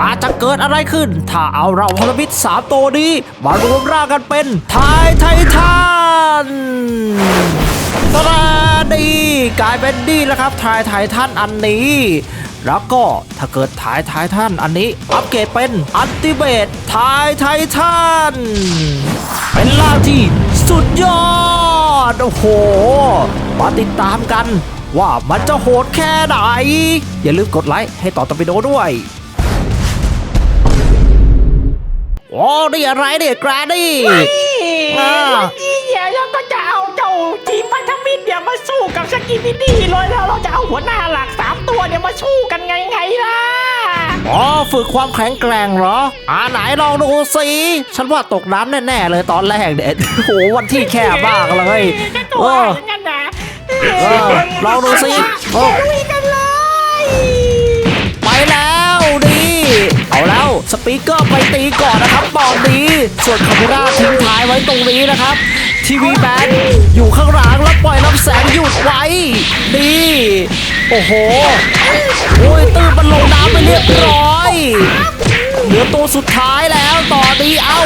อาจจะเกิดอะไรขึ้น ถ้าเอาเราพลมิตสามตัวนี้ มารวมร่างกันเป็นทายไททันตะดาดีกลายเป็นดีแล้วครับทายไททันอันนี้ แล้วก็ถ้าเกิดทายไททันอันนี้ อัปเกรดเป็นอันติเบตทายไททันเป็นล่างที่สุดยอด โอ้โห มาติดตามกันว่ามันจะโหดแค่ไหน อย่าลืมกดไลค์ให้ต่อตอปิโดด้วย โอ้นี่อะไรเนี่ยแกรนี่อ่าวันนี้เนี่ยเราก็จะเอาเจ้าทีมพันธมิตรเนี่ยมาสู้กับสกิบิดี้เลยแล้วเราจะเอาหัวหน้าหลักสามตัวเนี่ยมาสู้กันไงไงล่ะอ๋อฝึกความแข็งแกร่งเหรอ อ่าไหนลองดูสิฉันว่าตกน้ำแน่ๆเลยตอนแรกเนี่ยโอ้โหวันที่แคบมากเลยก็ตัเอวออย่างนั้นนะเออลองดูสิโอ้ สปีกเกอร์ไปตีก่อนนะครับตอนนี้ส่วนคาบูราทิ้งท้ายไว้ตรงนี้นะครับ ทีวีแบนอยู่ข้างหลังแล้วปล่อยลำแสงหยุดไว้ ดี โอ้โห โอ้ยตื้นมันลงน้ำไปเรียบร้อยเหลือตัวสุดท้ายแล้วตอนนี้เอ้า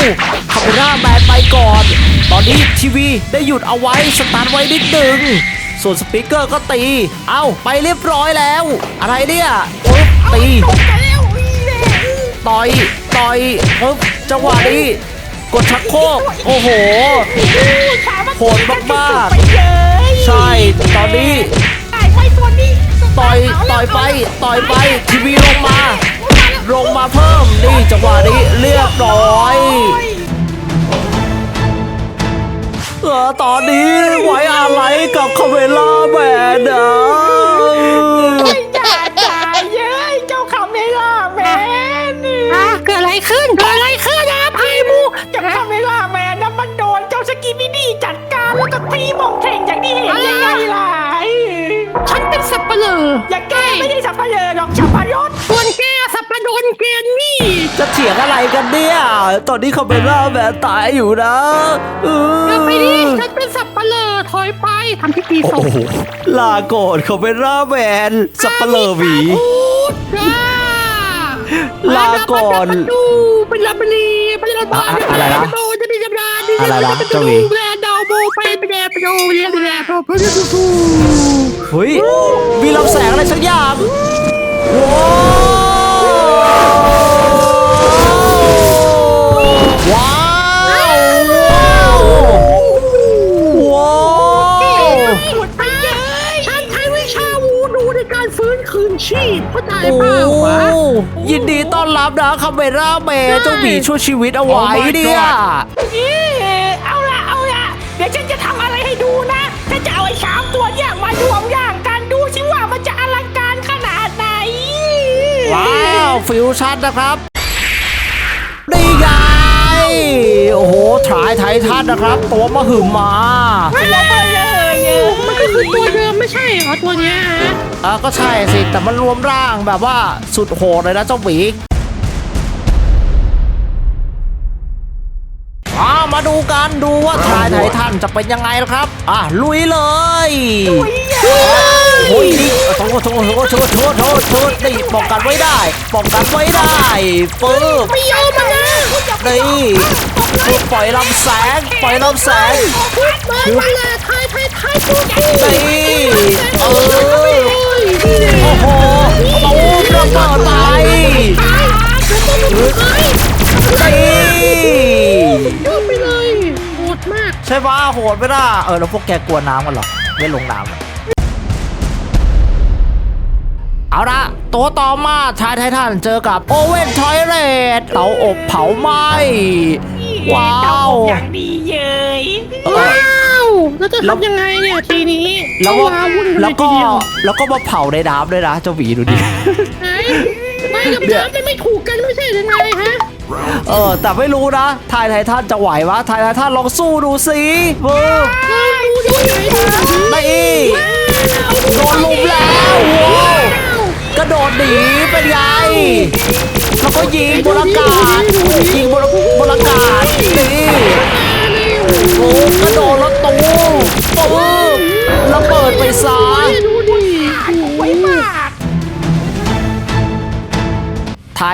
คาบูราแบนไปก่อน ตอนนี้ทีวีได้หยุดเอาไว้สตาร์ทไว้นิดหนึ่งส่วนสปีกเกอร์ก็ตี เอ้าไปเรียบร้อยแล้ว อะไรเนี่ยปึ๊บตี ต่อยต่อยปึ๊บจังหวะนี้ กดชักโครกโอ้โห โหดมากๆไปเลยใช่ ตอนนี้ได้ไว้ตัวนี้ต่อยต่อยไปต่อยไปทีวีลงมา ลงมาเพิ่มนี่จังหวะนี้เรียบร้อยเออตอนนี้ไว้อะไรกับคาเวล่าแมนนะ ขึ้นเกิดอะไรขึ้นนะไพมูเจ้าคาเมล่าแมนนะมันโดนเจ้าสกีบิดี้จัดการแล้วก็ตีหมองเท่งอย่างที่เห็นยังไงล่ะฉันเป็นสับปะเลออย่าแก้ไม่ใช่สับปะเลอหรอกสับปะรดส่วนแกสับปะโดนแกนี่ จะเถียงอะไรกันเนี่ย ตอนนี้คาเวล่าแมนตายอยู่นะเออเอาไปดิฉันเป็นสับปะเลอถอยไปทำพิธีศโอ้พโหลาโกดคาเวล่าแมนสับเปลือหวีพูดจ้า ลาก่อนดูเป็นลาบลีเป็นลาบาอะอะไรนะโดจะมีจำนานอะไรนะเจ้าหวีแลดาวโบไปเป็นแลไปดูแลไปแลไปดูดูดูเฮ้ยมีลำแสงอะไรสักอย่างว้ ดีต้อนรับนะคาเมร่าแมนเจ้าหมีช่วยชีวิตเอาไว้เนี่ยเอ๊ะเอาละเอาละเดี๋ยวฉันจะทำอะไรให้ดูนะฉันจะเอาไอ้สามตัวเนี่ยมารวมร่างกันดูสิว่ามันจะอลังการขนาดไหน ว้าวฟิวชั่นนะครับนี่ไงโอ้โหทรายไททันนะครับ ตัวมหึมาไม่ละไปเลยมันก็คือตัวเดิมไม่ใช่เหรอตัวเนี้ยฮะอะก็ใช่สิ แต่มันรวมร่างแบบว่าสุดโหดเลยนะเจ้าหมี อ่ามาดูกันดูว่าทรายไททันจะเป็นยังไงนะครับ อะลุยเลยโอ้ยนี่โทษโทษโทษโทษโทษโทษโทษนี่ป้องกันไว้ได้ป้องกันไว้ได้ปึ๊บไม่ยอมมันนะนี่คือปล่อยลำแสงปล่อยลำแสงพุดมาวันละทายทายทายตัวกูนี่เออนี่เลยโอ้โหเอาระเบิดไป โหดไม่ได้เออแล้วพวกแกกลัวน้ำกันเหรอไม่ลงน้ำอะเอาละตัวต่อมาชายไททันเจอกับโอเว่นทอยเรตเตาอบเผาไหม้ว้าเจ้าวอย่างดีเย้ยว้าวแล้วจะทำยังไงเนี่ยทีนี้แล้วก็ว้าวุ่นแล้วก็เยทีเดียวแล้วก็มาเผาในน้ำด้วยนะเจ้าหวีดูดิไหนไม่กับน้ำมันไม่ถูกกันไม่ใช่หรือไงฮะ เออแต่ไม่รู้นะทายไททันจะไหววะทายไททันลองสู้ดูสิเบิ้มลองดูดูไหนดูสินี่โดนลุมแล้วว้าวกระโดดหนีเป็นไงแล้วก็ยิงบนอากาศยิงบนบนอากาศนี่โอ้กระโดดแล้วตูมตูมระเบิดไปซะดูดิไว้มาก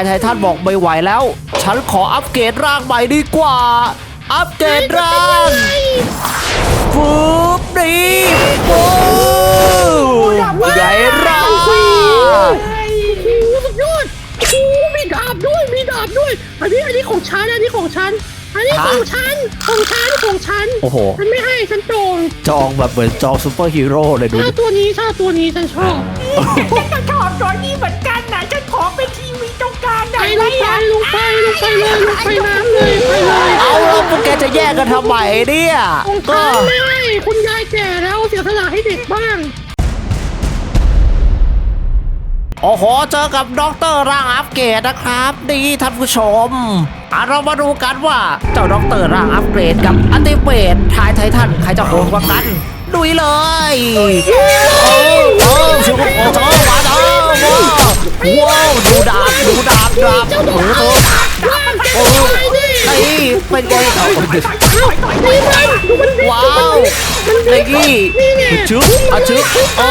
ายไททันบอกไม่ไหวแล้ว ฉันขออัปเกรดร่างใหม่ดีกว่า อัปเกรดร่างปุ๊บดีปุ๊บใหญ่ร่างโอ้โหสุดยอดโอ้โหมีดาบด้วยมีดาบด้วยอันนี้อันนี้ของฉันอันนี้ของฉันอันนี้ของฉันของฉันของฉันโอ้โหฉันไม่ให้ฉันจองจองแบบเหมือนจองซูเปอร์ฮีโร่เลยดูถ้าดิตัวนี้ถ้าตัวนี้ฉันชอบฉันก็ชอบตัวนี้เหมือนกันนะฉันขอเป็น ทีวีตรงกลางไปได้ไหมลงไปอะลงไปเลยลงไปน้ำเลยไปเลยเอาแล้วพวกแกจะแยกกันทำไมเนี่ยของก็ฉันไม่ให้คุณยายแก่แล้วเสียสละให้เด็กบ้างโอ้โห เจอกับด็อกเตอร์ร่างอัปเกรดนะครับดีท่านผู้ชมอะเรามาดูกันว่าเจ้าด็อกเตอร์ร่างอัปเกรดกับอันติเปตทายไททันใครจะโหดกว่ากันดุยเลยโอ้โอ้ชิวโอ้โหมาเด้อ ว้าวดูดาบดูดาบดาบโอ้โหโอ้โหไอ้เป็นไงเขาว้าวไอ้กี้ชึบอะชึบโอ้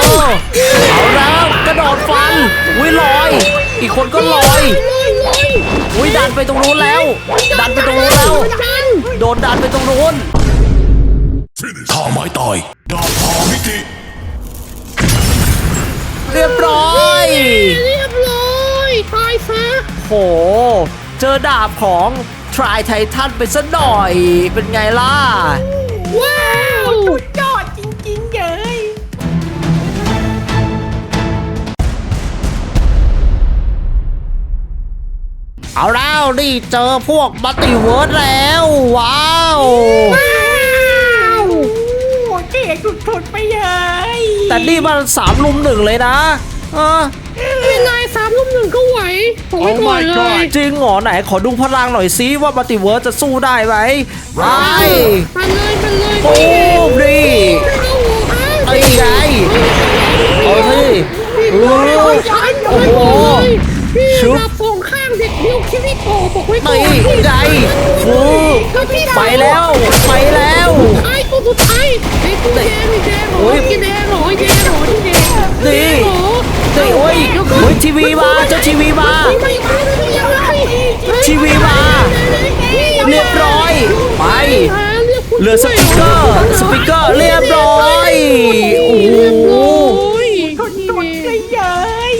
เอาแล้วกระโดดฟันอุ้ยลอย อีกคนก็ลอยอุ้ยดันไปตรงนู้นแล้ว ดันไปตรงนู้นแล้วโดนดันไปตรงนู้นท่าไม้ตายดาบพามิติเรียบร้อย เรียบร้อยตายซะโห เจอดาบของทรายไททันไปซะหน่อย เป็นไงล่ะ ว้าวสุดยอดจริงๆเลยเอาแล้วนี่เจอพวกมัลติเวิร์สแล้ว ว้าวว้าวโอ้เจ๋สุดๆไปเลยแต่นี่มันสามลุมหนึ่งเลยนะ เออามรุ่มหนึ่งก็ไหวบอกไว้ก่อนเลย จริงเหรอไหนขอดูพลังหน่อยซิว่ามัลติเวิร์สจะสู้ได้ไหมไปมาเลยมาเลยโอ้ดีเอาหัวไอ้ไงเอาสิโอ้โอ้โอ้โหชุบรับสองข้างเด็กเดียวคิริโกบอกไว้ก่อไอ้ไงฟูไปแล้วไปแล้วไอ้ตัวสุดท้ายไอ้ตัวแดงไอ้แดงหรอไอ้แดงหรอไอ้แดงหรอ วีมาเจ้าทีวีมาไม่ไม่ไม่ยังไงทีวีมาเรียบร้อยไปเหลือสปีกเกอร์สปีกเกอร์เรียบร้อยโอ้โหสุดๆเลยเย้ย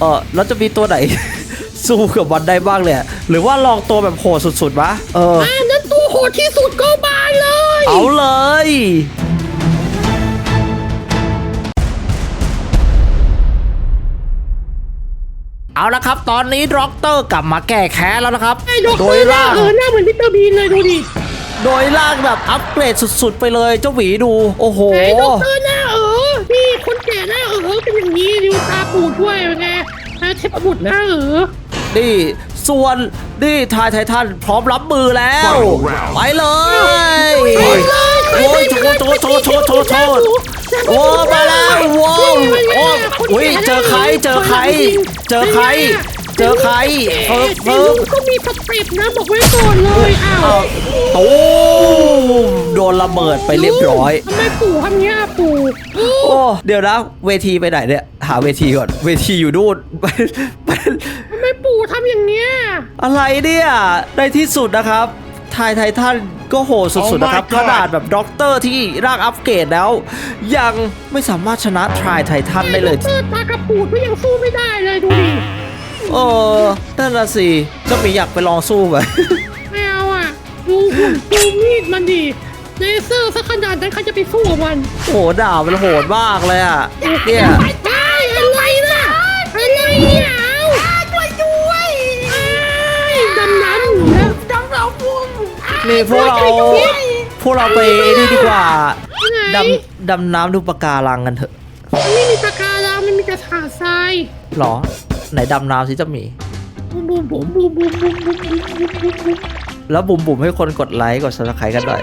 เออแล้วจะมีตัวไหนสู้กับมันได้บ้างเนี่ย หรือว่าลองตัวแบบโหดสุดๆวะเอออันนั้นตัวโหดที่สุดก็มาเลย เอาเลย เอาละครับ ตอนนี้ด็อกเตอร์กลับมาแก้แค้นแล้วนะครับไอ้ดอกโดเตอยร์หน้าร่างเออหน้าเหมือนมิสเตอร์บีนเลยดูดิโดยร่างแบบอัปเกรดสุดๆ ไปเลยเจ้าหวีดู โอ้โหไอ้ดอกเตอร์หน้าเออนี่คนแก่หน้าเออเป็นอย่างนี้ดูตาปูดด้วยเป็นไงอ่าเทพบุตรหน้าเออนี่ ส่วนนี่ทายไททันพร้อมรับมือแล้ว ไปเลยโอ้ยโชว์โชว์โชว์โชว์โชว์โชว์โอ้มาแล้วโว้วโอ้อุ้ยเจอใครเจอใครเจอใคร เจอใครเฟิร์ฟไอ้เฟิลูร์ฟกก็มีสเต็ปนะบอกไว้ก่อนเลยอ้าวตูมโดนระเบิดไปเรียบร้อยทำไมปู่ทำเงี้ยปู่โอ้โอ้เดี๋ยวนะเวทีไปไหนเนี่ยหาเวทีก่อนเวทีอยู่นู่นไปไปทำไมปู่ทำอย่างเงี้ยอะไรเนี่ยในที่สุดนะครับทายไททันก็โหดสุดๆนะครับขนาดแบบด็อกเตอร์ที่ร่างอัปเกรดแล้ว ยังไม่สามารถชนะทายไททันได้เลยเปิดตากระปูดก็ยังสู้ไม่ได้เลยดูดิ เออนั่นละสิเจ้าหมีอยากไปลองสู้ไหมไม่เอาอะ ดูหุ่นดูมีดมันดิเลเซอร์สักขนาดนั้นใครจะไปสู้กับมันโหดาบมันโหดมากเลยอะเนี่ยไปไปอะไรล่ะอะไรเนี่ยเอาช่วยด้วยไอ้ดำน้ำแล้วจังเราบุ้มนี่พวกเราพวกเราไปนี่ดีกว่าไหนดำดำน้ำดูปะการังกันเถอะมันไม่มีปากการังมันมีแต่หาดทรายหรอ ไหนดำน้ำสิจะมีแล้วบุ๋มบุ๋มให้คนกดไลค์กดซับสไครต์กันหน่อย